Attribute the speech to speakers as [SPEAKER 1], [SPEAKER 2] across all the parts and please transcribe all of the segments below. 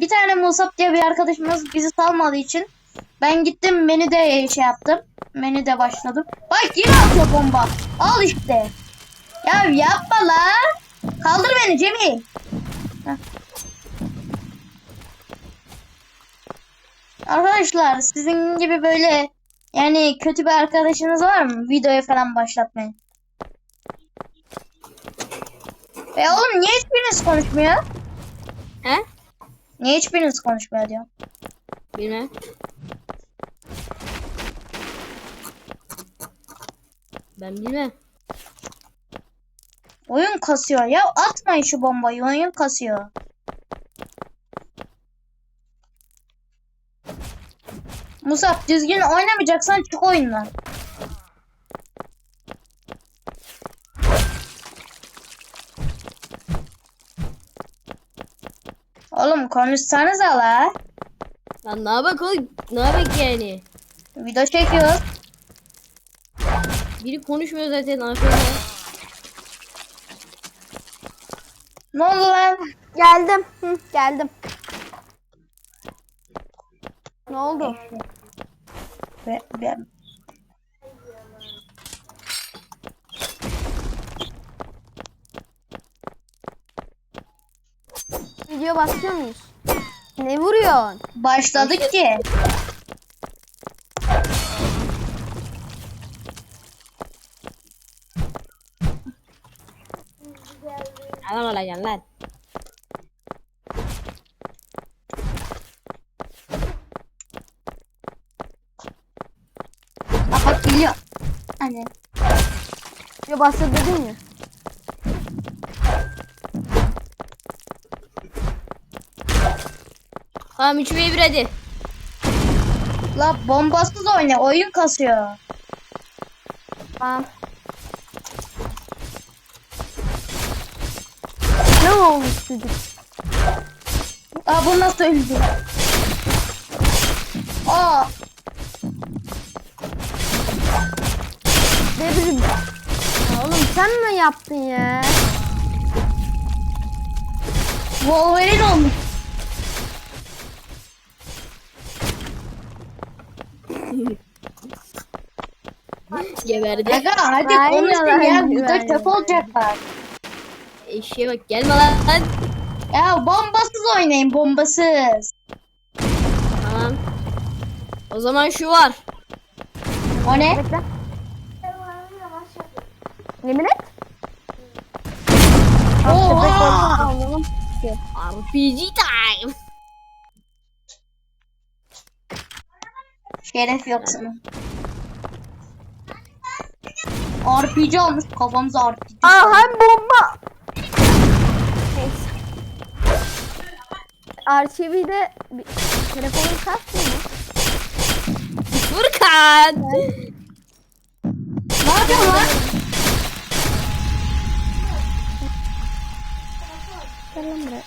[SPEAKER 1] bir tane Musab diye bir arkadaşımız bizi salmadığı için ben gittim beni de şey yaptım. Beni de başladım. Bak yine atıyor bomba. Al işte. Ya yapma lan. Kaldır beni Cemil. Arkadaşlar sizin gibi böyle yani kötü bir arkadaşınız var mı? Videoya falan başlatmayın. E oğlum niye hiçbiriniz konuşmuyor?
[SPEAKER 2] He?
[SPEAKER 1] Niye hiçbiriniz konuşmuyor diyor.
[SPEAKER 2] Bilmem. Ben bilmem.
[SPEAKER 1] Oyun kasıyor ya atmayın şu bombayı oyun kasıyor. Musab düzgün oynamayacaksan çık oyundan. Oğlum konuşsanıza la.
[SPEAKER 2] Lan ne yapak oğlum? Ne yapak yani?
[SPEAKER 1] Video çekiyoruz.
[SPEAKER 2] Biri konuşmuyor zaten arkada.
[SPEAKER 1] Ne oldu lan?
[SPEAKER 3] Geldim. Hı, geldim. Ne oldu?
[SPEAKER 1] Be, be,
[SPEAKER 3] Video başlıyor muyuz? Ne vuruyorsun?
[SPEAKER 1] başladık ki.
[SPEAKER 2] Adam alacaksın lan.
[SPEAKER 1] Bak geliyor. Hani.
[SPEAKER 3] Video başladı dedin ya.
[SPEAKER 2] Tamam 3 ve 1 hadi.
[SPEAKER 1] La bombasız oyna oyun kasıyor.
[SPEAKER 3] Tamam. Ne olmuş çocuk?
[SPEAKER 1] Aa bu nasıl öldü? Aa
[SPEAKER 3] Ne bileyim. Ya oğlum sen mi yaptın ya?
[SPEAKER 1] Wolverine olmuş.
[SPEAKER 2] Geberdi.
[SPEAKER 1] Aga hadi
[SPEAKER 3] Aynen
[SPEAKER 1] konuşun
[SPEAKER 3] lan,
[SPEAKER 1] ya
[SPEAKER 3] güvenli.
[SPEAKER 1] burada çöp olacaklar.
[SPEAKER 2] Eşeğe bak gelme lan.
[SPEAKER 1] Ya bombasız oynayın bombasız.
[SPEAKER 2] Tamam. O zaman şu var.
[SPEAKER 1] O ne?
[SPEAKER 3] Bekle. Yemin et.
[SPEAKER 1] Oha!
[SPEAKER 2] RPG time.
[SPEAKER 1] Şeref yok sana. RPG olmuş kafamıza RPG.
[SPEAKER 3] Aa hem bomba. Neyse. Arşivi bir telefonun kasmıyor mu?
[SPEAKER 2] Furkan.
[SPEAKER 1] Ne yapıyorsun lan?
[SPEAKER 3] Gel lan buraya.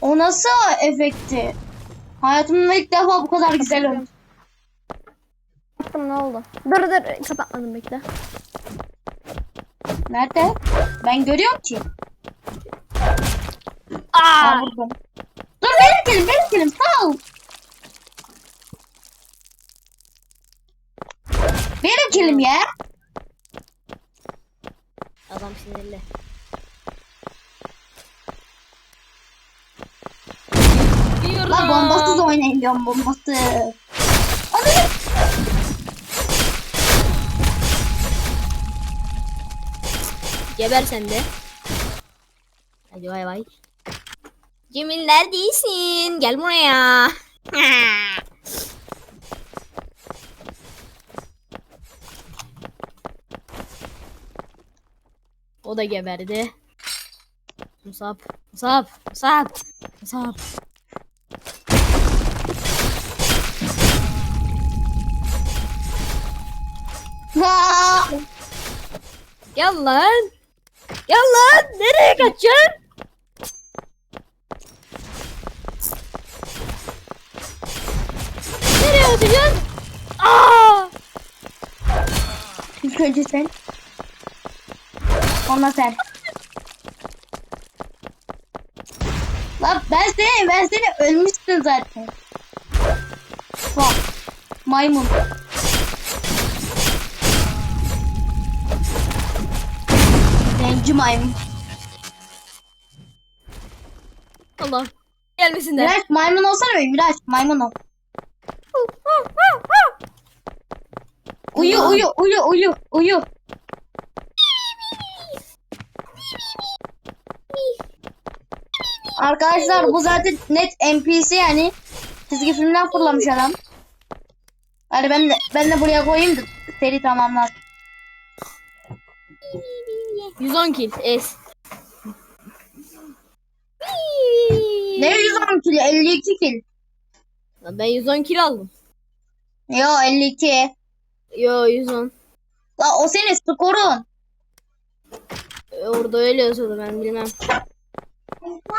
[SPEAKER 1] O nasıl efekti? Hayatımda ilk defa bu kadar güzel oldu.
[SPEAKER 3] Yaptım ne oldu? Dur dur kapatmadım bekle.
[SPEAKER 1] Nerede? Ben görüyorum ki.
[SPEAKER 2] Aa.
[SPEAKER 1] Aa. Dur benim kelim benim kelim sağ ol. Benim kelim ya.
[SPEAKER 2] Adam sinirli.
[SPEAKER 1] Lan bombasız oynayın diyorum bombasız. Hadi.
[SPEAKER 2] Geber sen de. Hadi bay bay. Cemil neredesin? Gel buraya. o da geberdi. Musab, Musab, Musab, Musab.
[SPEAKER 1] Aa!
[SPEAKER 2] Gel lan. Nereye kaçacaksın? Nereye atacaksın? Aa!
[SPEAKER 1] İlk önce sen. Sonra sen. Lan ben seni ben seni ölmüşsün zaten. Bak. Maymun. Zenci maymun.
[SPEAKER 2] Allah. Gelmesinler.
[SPEAKER 1] Miraç maymun olsana be Miraç maymun ol. Uyu uyu uyu uyu uyu. Arkadaşlar bu zaten net NPC yani çizgi filmden fırlamış adam. Hadi ben de ben de buraya koyayım da seri tamamlar.
[SPEAKER 2] 110 kill. Es.
[SPEAKER 1] Ne 110 kill 52 kill.
[SPEAKER 2] Lan Ben 110 kill aldım.
[SPEAKER 1] Yo 52.
[SPEAKER 2] Yo 110.
[SPEAKER 1] La o senin skorun.
[SPEAKER 2] E, Orada öyle yazıyordu ben bilmem.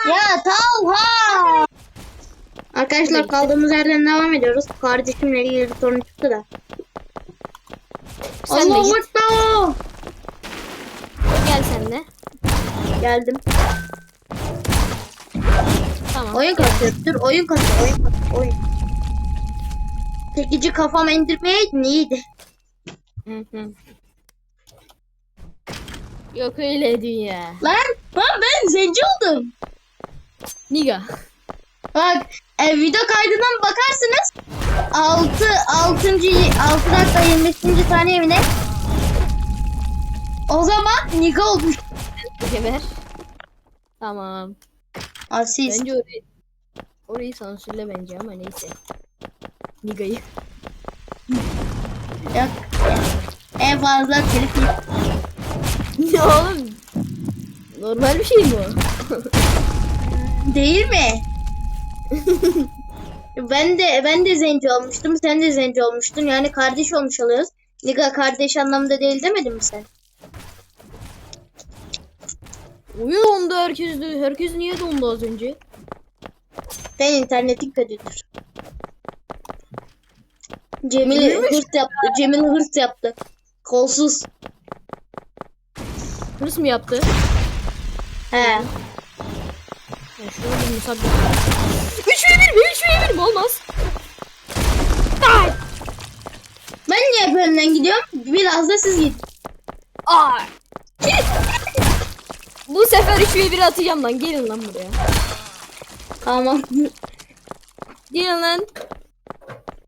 [SPEAKER 1] Ya Talha. Arkadaşlar kaldığımız yerden devam ediyoruz. Kardeşimle ilgili bir sorun çıktı da.
[SPEAKER 2] Sen.
[SPEAKER 1] Ekber.
[SPEAKER 2] Gel sen de.
[SPEAKER 1] Geldim.
[SPEAKER 2] Tamam.
[SPEAKER 1] Oyun kasıyor. Dur oyun kasıyor. Oyun kasıyor. Oyun. Çekici kafama indirmeyeydin iyiydi.
[SPEAKER 2] Hı hı. Yok öyle dünya.
[SPEAKER 1] Lan, lan ben zenci oldum.
[SPEAKER 2] Niga.
[SPEAKER 1] Bak e, video kaydından bakarsınız. 6 6. 6 dakika 25. saniye zaman Niga olmuş.
[SPEAKER 2] Geber. Tamam.
[SPEAKER 1] Asist.
[SPEAKER 2] Bence orayı, orayı sansürle bence ama neyse. Niga'yı.
[SPEAKER 1] Yok. En fazla telif
[SPEAKER 2] Ne oğlum? Normal bir şey mi o?
[SPEAKER 1] Değil mi? ben de ben de zenci olmuştum. Sen de zenci olmuştun. Yani kardeş olmuş oluyoruz. Niga kardeş anlamda değil demedin mi sen?
[SPEAKER 2] Oyun dondu herkes de. Herkes niye dondu az önce?
[SPEAKER 1] Sen internetin kötüdür. Cemil
[SPEAKER 2] Neymiş?
[SPEAKER 1] hırs yaptı. Cemil hırs yaptı. Kolsuz.
[SPEAKER 2] Hırs mı yaptı?
[SPEAKER 1] He.
[SPEAKER 2] Ya şunu bir musab 3 ve 1 mi? 3 ve 1 mi? Olmaz. Ay!
[SPEAKER 1] Ben niye hep önden gidiyorum? Biraz da siz gidin.
[SPEAKER 2] Ay! Bu sefer 3 ve 1 atacağım lan. Gelin lan buraya.
[SPEAKER 1] Tamam.
[SPEAKER 2] Gelin lan.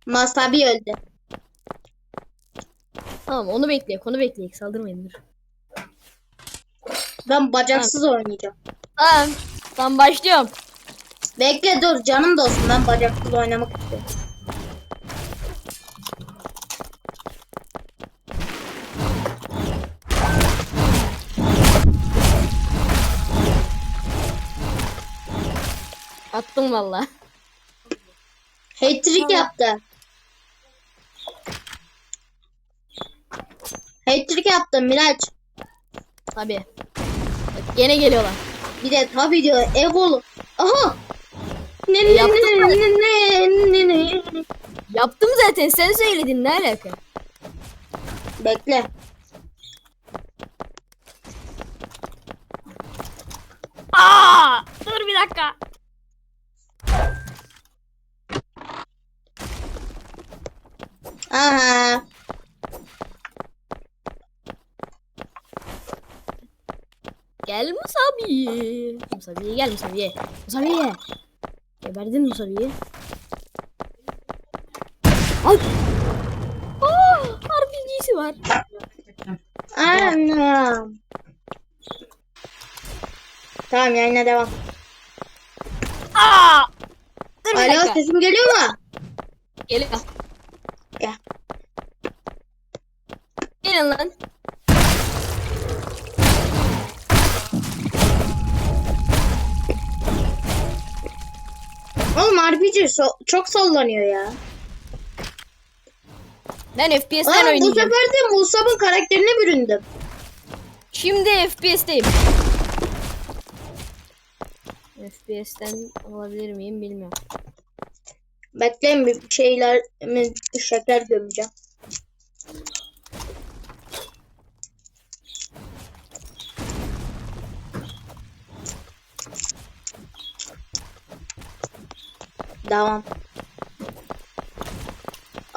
[SPEAKER 1] Masabi öldü.
[SPEAKER 2] Tamam onu bekleyek. Onu bekleyek. Saldırmayın dur.
[SPEAKER 1] Ben bacaksız oynayacağım.
[SPEAKER 2] Tamam. Tamam başlıyorum.
[SPEAKER 1] Bekle dur canım olsun ben bacaksız oynamak istiyorum.
[SPEAKER 2] Attım valla.
[SPEAKER 1] Hat-trick yaptı. Hat-trick yaptı Miraç.
[SPEAKER 2] Tabi. Gene geliyorlar.
[SPEAKER 1] Bir de tabii diyor egolu. Aha. Ne ne
[SPEAKER 2] Yaptın
[SPEAKER 1] ne
[SPEAKER 2] mı?
[SPEAKER 1] ne ne ne ne.
[SPEAKER 2] Yaptım zaten. Sen söyledin. Ne alaka?
[SPEAKER 1] Bekle.
[SPEAKER 2] Aa! Dur bir dakika.
[SPEAKER 1] Aha.
[SPEAKER 2] Gel Musabi. Musabi'ye gel Musabi'ye. Musabi'ye. Geberdin Musabi'yi. Al. Aa, RPG'si var.
[SPEAKER 1] Anam. Tamam yayına devam.
[SPEAKER 2] Aa! Dur bir
[SPEAKER 1] Alo
[SPEAKER 2] dakika.
[SPEAKER 1] sesim geliyor mu?
[SPEAKER 2] Geliyor.
[SPEAKER 1] Oğlum RPG so- çok sallanıyor ya.
[SPEAKER 2] Ben FPS'ten
[SPEAKER 1] Aa, bu
[SPEAKER 2] oynayacağım.
[SPEAKER 1] sefer de Musab'ın karakterine büründüm.
[SPEAKER 2] Şimdi FPS'teyim. FPS'ten alabilir miyim bilmiyorum.
[SPEAKER 1] Bekleyin bir şeyler şeker gömeceğim. Devam.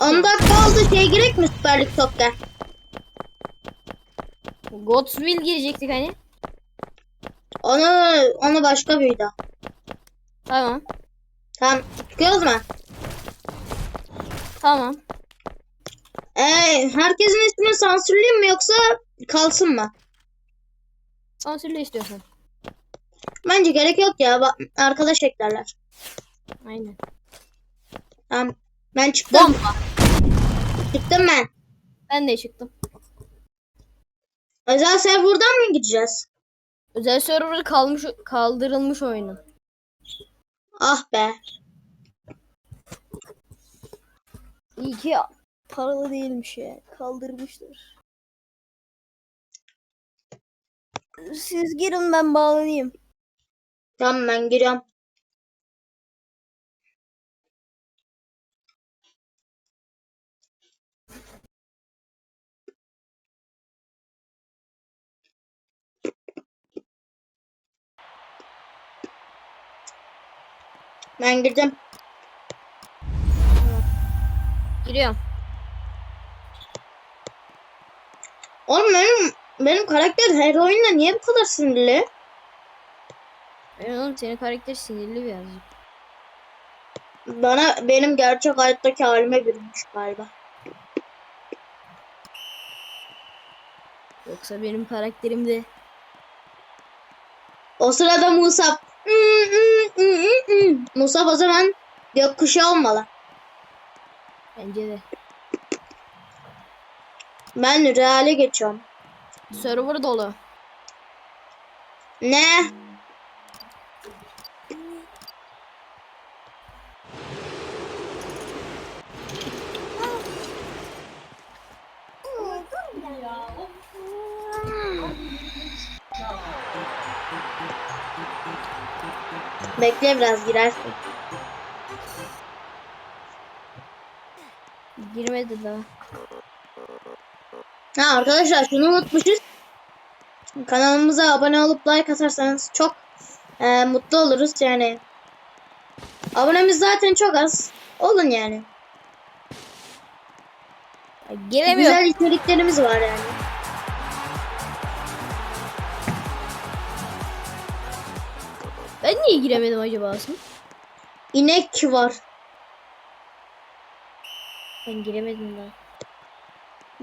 [SPEAKER 1] 10 dakika oldu şey gerek mi Süper Lig Soccer?
[SPEAKER 2] Godswill girecektik hani.
[SPEAKER 1] Onu onu başka bir video.
[SPEAKER 2] Tamam.
[SPEAKER 1] Tamam çıkıyoruz mu?
[SPEAKER 2] Tamam.
[SPEAKER 1] Ee, herkesin ismini sansürleyeyim mi yoksa kalsın mı?
[SPEAKER 2] Sansürle istiyorsan.
[SPEAKER 1] Bence gerek yok ya. Bak, arkadaş eklerler.
[SPEAKER 2] Aynen.
[SPEAKER 1] Tamam. Ben çıktım.
[SPEAKER 2] Bomba.
[SPEAKER 1] Çıktım ben.
[SPEAKER 2] Ben de çıktım.
[SPEAKER 1] Özel serverdan mı gideceğiz?
[SPEAKER 2] Özel server kalmış kaldırılmış oyunun.
[SPEAKER 1] Ah be.
[SPEAKER 2] İyi ki paralı değilmiş ya. Kaldırmışlar. Siz girin ben bağlanayım.
[SPEAKER 1] Tamam ben giriyorum. Ben girdim.
[SPEAKER 2] Giriyorum.
[SPEAKER 1] Oğlum benim benim karakter her oyunda niye bu kadar sinirli?
[SPEAKER 2] Ben oğlum senin karakter sinirli birazcık.
[SPEAKER 1] Bana benim gerçek hayattaki halime bürünmüş galiba.
[SPEAKER 2] Yoksa benim karakterim de
[SPEAKER 1] O sırada Musab. Hmm, hmm. Musab o zaman gökkuşağı olmalı.
[SPEAKER 2] bence de.
[SPEAKER 1] Ben reale geçiyorum.
[SPEAKER 2] Server dolu.
[SPEAKER 1] Ne? Bekle biraz girersin.
[SPEAKER 2] Girmedi daha.
[SPEAKER 1] Ha arkadaşlar şunu unutmuşuz. Kanalımıza abone olup like atarsanız çok e, mutlu oluruz yani. Abonemiz zaten çok az. Olun yani.
[SPEAKER 2] Ya, Giremiyor.
[SPEAKER 1] Güzel içeriklerimiz var yani.
[SPEAKER 2] Ben niye giremedim acaba Asım?
[SPEAKER 1] İnek var.
[SPEAKER 2] Ben giremedim daha.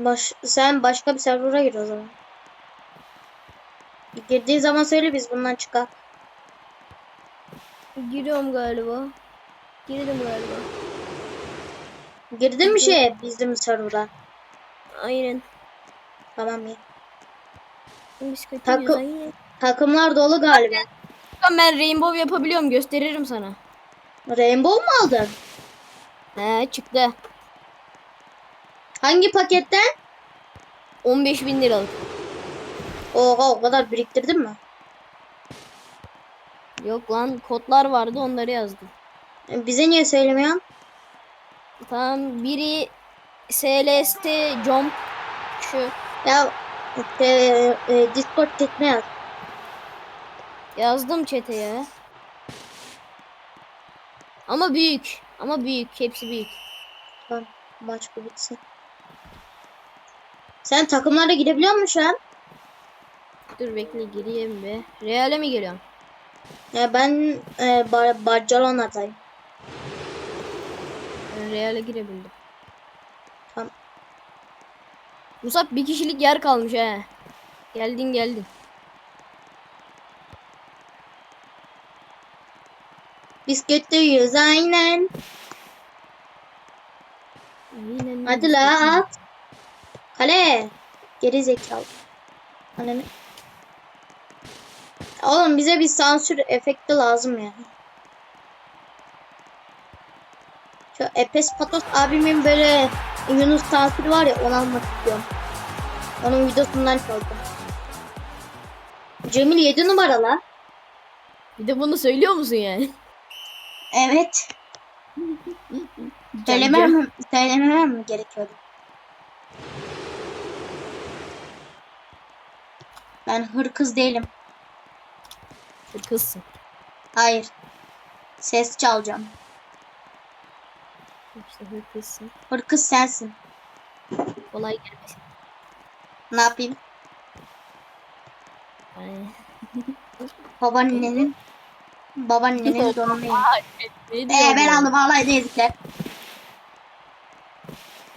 [SPEAKER 1] Baş, sen başka bir server'a gir o zaman. Girdiği zaman söyle biz bundan çıkar.
[SPEAKER 2] Giriyorum galiba. Girdim galiba.
[SPEAKER 1] Girdin mi şey bizim server'a?
[SPEAKER 2] Aynen.
[SPEAKER 1] Tamam
[SPEAKER 2] kötüyüz
[SPEAKER 1] Takı-. Takımlar dolu galiba.
[SPEAKER 2] Ben, ben rainbow yapabiliyorum gösteririm sana.
[SPEAKER 1] Rainbow mu aldın?
[SPEAKER 2] He çıktı.
[SPEAKER 1] Hangi paketten?
[SPEAKER 2] 15 bin liralık.
[SPEAKER 1] Oha o kadar biriktirdin mi?
[SPEAKER 2] Yok lan kodlar vardı onları yazdım.
[SPEAKER 1] E, Bize niye söylemiyorsun?
[SPEAKER 2] Tamam biri SLST jump şu
[SPEAKER 1] Ya e, e, Discord chatine yaz.
[SPEAKER 2] Yazdım çete ya. Ama büyük. Ama büyük. Hepsi büyük.
[SPEAKER 1] Tamam maç bu bitsin. Sen takımlara girebiliyor musun şu an?
[SPEAKER 2] Dur bekle gireyim be. Real'e mi geliyorum?
[SPEAKER 1] Ya ben e, Bar Barcelona'dayım.
[SPEAKER 2] Real'e girebildim.
[SPEAKER 1] Tamam.
[SPEAKER 2] Musab bir kişilik yer kalmış he. Geldin geldin.
[SPEAKER 1] Biz kötüyüz aynen.
[SPEAKER 2] Aynen.
[SPEAKER 1] Hadi la at. Kale. Geri zekalı. Ananı. Oğlum bize bir sansür efekti lazım ya. Şu Epes Patos abimin böyle Yunus sansürü var ya onu almak istiyorum. Onun videosundan çaldım. Cemil 7 numaralı.
[SPEAKER 2] Bir de bunu söylüyor musun yani?
[SPEAKER 1] Evet. Söylemem mi, söylememem mi gerekiyordu? Ben hırkız değilim.
[SPEAKER 2] Kızsın.
[SPEAKER 1] Hayır. Ses çalacağım.
[SPEAKER 2] İşte hırkızsın.
[SPEAKER 1] Hırkız sensin.
[SPEAKER 2] Kolay gelmesin.
[SPEAKER 1] Ne yapayım?
[SPEAKER 2] Ay.
[SPEAKER 1] Babaannenin babaannenin donunu Ee
[SPEAKER 2] diyorum
[SPEAKER 1] ben aldım ağlaydı ezikler.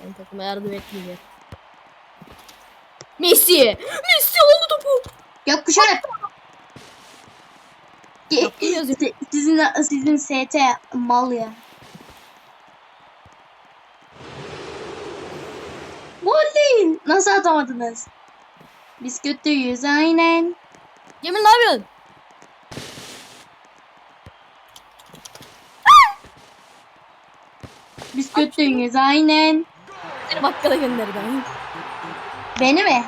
[SPEAKER 2] Ben takıma yardım etmeyeceğim. Messi! Messi oldu topu!
[SPEAKER 1] Gökkuşağı. Ge-
[SPEAKER 2] Yaptım yazıyor.
[SPEAKER 1] Si- Sizin sizin ST mal ya. Gol değil. Nasıl atamadınız? Biz kötüyüz aynen.
[SPEAKER 2] Cemil ne yapıyorsun?
[SPEAKER 1] Kötüyüz aynen.
[SPEAKER 2] Seni bakkala gönderdi.
[SPEAKER 1] Beni mi?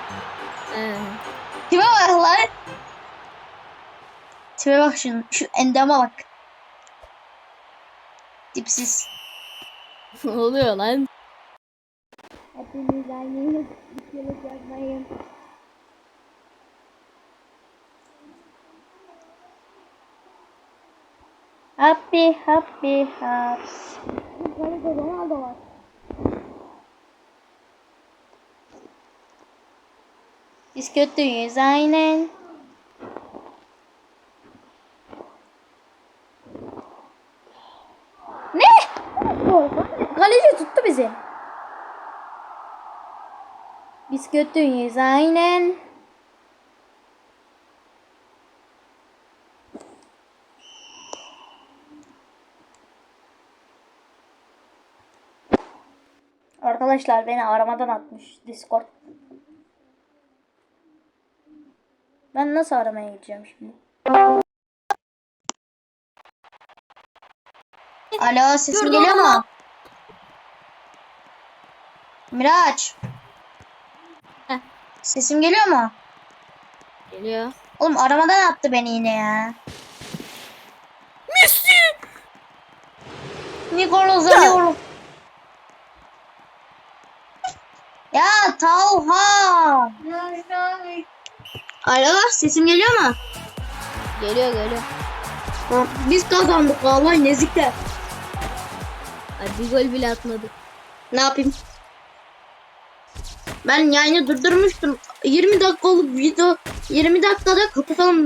[SPEAKER 2] He.
[SPEAKER 1] Kime bak lan? Tipe bak şunu. Şu endama bak. Tipsiz.
[SPEAKER 2] ne oluyor lan?
[SPEAKER 1] Hepiniz aynı bir yapmayın. Happy happy happy. Yukarıda Ronaldo var. Biz kötüyüz aynen. Ne? Kaleci tuttu bizi. Biz kötüyüz aynen. Arkadaşlar beni aramadan atmış Discord. Ben nasıl aramaya gideceğim şimdi? Alo sesim geliyor mu? Miraç.
[SPEAKER 2] Heh.
[SPEAKER 1] Sesim geliyor mu?
[SPEAKER 2] Geliyor.
[SPEAKER 1] Oğlum aramadan attı beni yine ya.
[SPEAKER 2] Messi!
[SPEAKER 1] Nikola Zaniolo. Ya Talha. Alo sesim geliyor mu?
[SPEAKER 2] Geliyor geliyor.
[SPEAKER 1] Ha, Biz kazandık vallahi nezikler.
[SPEAKER 2] Ay, bir gol bile atmadı.
[SPEAKER 1] Ne yapayım? Ben yayını durdurmuştum. 20 dakikalık video 20 dakikada kapatalım